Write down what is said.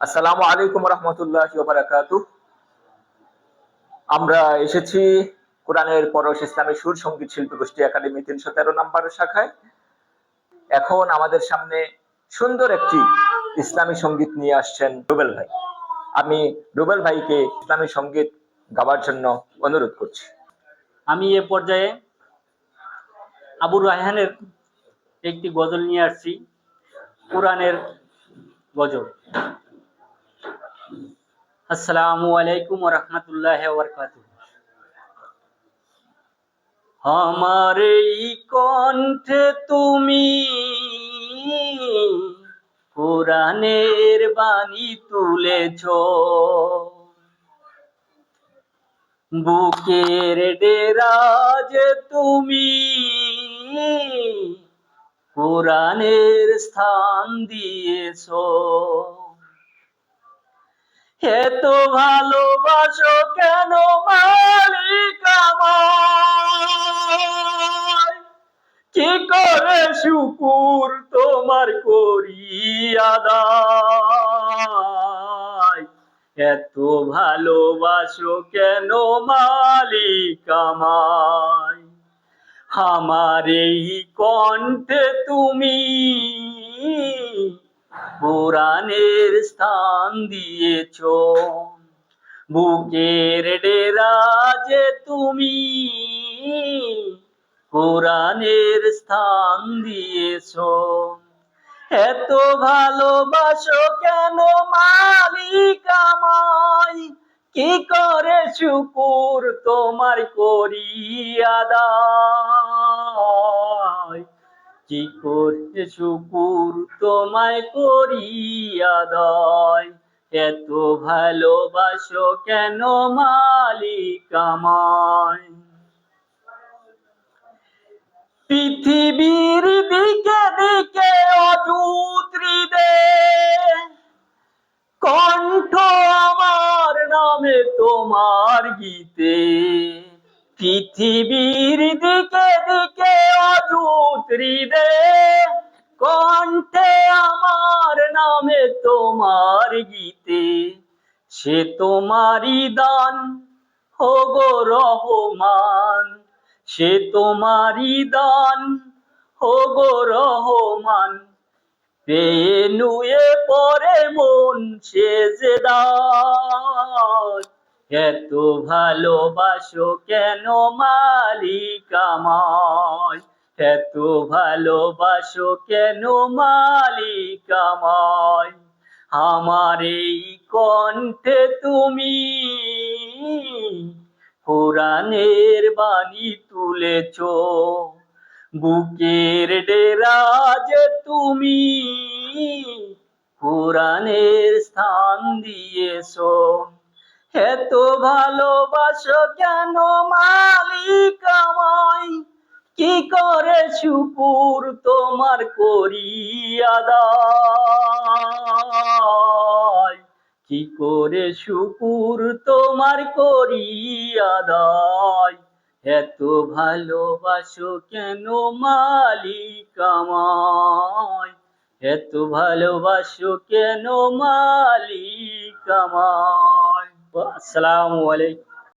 আসসালামু আলাইকুম রহমতুল্লাহ আমরা এসেছি কোরআনের পরশ ইসলামী সুর সংগীত শিল্পী গোষ্ঠী একাডেমি তিনশো তেরো নম্বর শাখায়। এখন আমাদের সামনে সুন্দর একটি ইসলামী সংগীত নিয়ে আসছেন রুবেল ভাই। আমি রুবেল ভাইকে ইসলামী সংগীত গাওয়ার জন্য অনুরোধ করছি। আমি এ পর্যায়ে আবু রায়হানের একটি গজল নিয়ে আসছি। কোরআনের গজল। আসসালামু আলাইকুম রহমতুল্লাহ বরকাতু আমার এই কণ্ঠে তুমি কোরআনের বাণী তুলেছ। বুকের ডেরাজ তুমি কোরআনের স্থান দিয়েছ। এত ভালোবাসো কেন মালিক কি করে শুকুর তোমার করি এত ভালোবাসো কেন মালিক আমার এই কণ্ঠে তুমি পুরাণের স্থান দিয়েছ। বুকের ডেরাজে তুমি কোরআনের স্থান দিয়েছ। এত ভালোবাসো কেন মালিক আমায়? কি করে শুকুর তোমার করি আদায় কি করে শুকুর তোমায় করি আদায় এত ভালোবাসো কেন মালিক আমায়? পৃথিবীর দিকে দিকে অযুত কণ্ঠ আমার নামে তোমার গীতে। পৃথিবীর দিকে দিকে হৃদয় কণ্ঠে আমার নামে তোমার গীতে, সে তোমারই দান হো গো রহমান, সে তোমারই দান হো গো রহমান। পেয়ে নুয়ে পরে মন সে যে এত ভালোবাসো কেন মালিক আমায় এত ভালোবাসো কেন মালিক আমায়? আমার এই কণ্ঠে তুমি কোরআনের বাণী তুলেছ। বুকের ডেরাজ তুমি কোরআনের স্থান দিয়েছ। এত ভালোবাসো কেন আমায় কি করে শুকুর তোমার করি আদায় কি করে শুকুর তোমার করি আদায় এত ভালোবাসো কেন মালিক আমায়? এত ভালোবাসো কেন মালিক আমায়? আসসালামু আলাইকুম।